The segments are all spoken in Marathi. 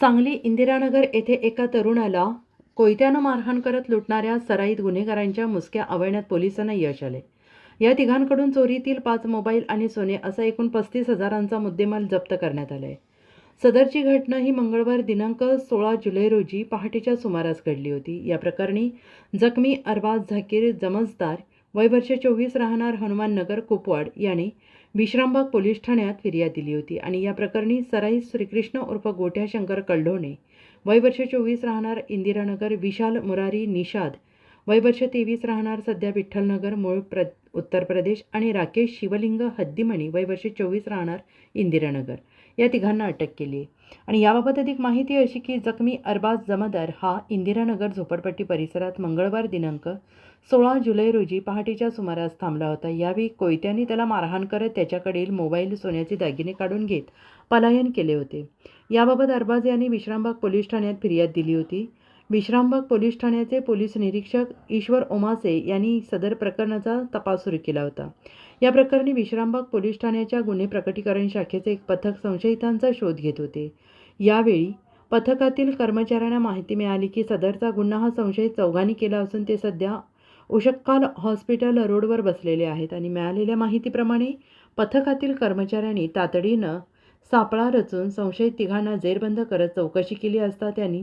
सांगली इंदिरानगर येथे एका तरुणाला कोयत्यानं मारहाण करत लुटणाऱ्या सराईत गुन्हेगारांच्या मुसक्या आवळण्यात पोलिसांना यश आले. या तिघांकडून चोरीतील पाच मोबाईल आणि सोने असा एकूण पस्तीस हजारांचा मुद्देमाल जप्त करण्यात आलाय. सदरची घटना ही मंगळवार दिनांक सोळा जुलै रोजी पहाटेच्या सुमारास घडली होती. या प्रकरणी जखमी अरबाज झाकीर जमजदार वय वर्ष चोवीस राहणार हनुमाननगर कुपवाड याने विश्रामबाग पोलीस ठाण्यात फिर्याद दिली होती आणि या प्रकरणी सराई श्रीकृष्ण उर्फ गोट्या शंकर कल्ढोणे वय वर्ष चोवीस राहणार इंदिरानगर विशाल मुरारी निषाद वैवर्ष तेवीस राहणार सध्या विठ्ठलनगर मूळ प्र उत्तर प्रदेश आणि राकेश शिवलिंग हद्दीमणी वयवर्ष चोवीस राहणार इंदिरानगर. या तिघांना अटक केली आहे. आणि याबाबत अधिक माहिती अशी की जखमी अरबाज जमादार हा इंदिरानगर झोपडपट्टी परिसरात मंगळवार दिनांक सोळा जुलै रोजी पहाटेच्या सुमारास थांबला होता. यावेळी कोयत्याने त्याला मारहाण करत त्याच्याकडील मोबाईल सोन्याचे दागिने काढून घेत पलायन केले होते. याबाबत अरबाज यांनी विश्रामबाग पोलीस ठाण्यात फिर्याद दिली होती. विश्रामबाग पोलीस ठाण्याचे पोलीस निरीक्षक ईश्वर ओमासे यांनी सदर प्रकरणाचा तपास सुरू केला होता. या प्रकरणी विश्रामबाग पोलीस ठाण्याच्या गुन्हे प्रकटीकरण शाखेचे एक पथक संशयितांचा शोध घेत होते. यावेळी पथकातील कर्मचाऱ्यांना माहिती मिळाली की सदरचा गुन्हा हा संशयित चौघांनी केला असून ते सध्या उशक्काल हॉस्पिटल रोडवर बसलेले आहेत आणि मिळालेल्या माहितीप्रमाणे पथकातील कर्मचाऱ्यांनी तातडीनं सापळा रचून संशयित तिघांना जेरबंद करत चौकशी केली असता त्यांनी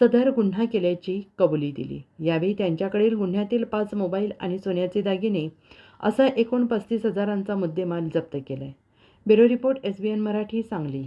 सदर गुन्हा केल्याची कबुली दिली. यावेळी त्यांच्याकडील गुन्ह्यातील पाच मोबाईल आणि सोन्याचे दागिने असा एकूण पस्तीस हजारांचा मुद्देमाल जप्त केलाय. Bureau report S B N Marathi Sangli.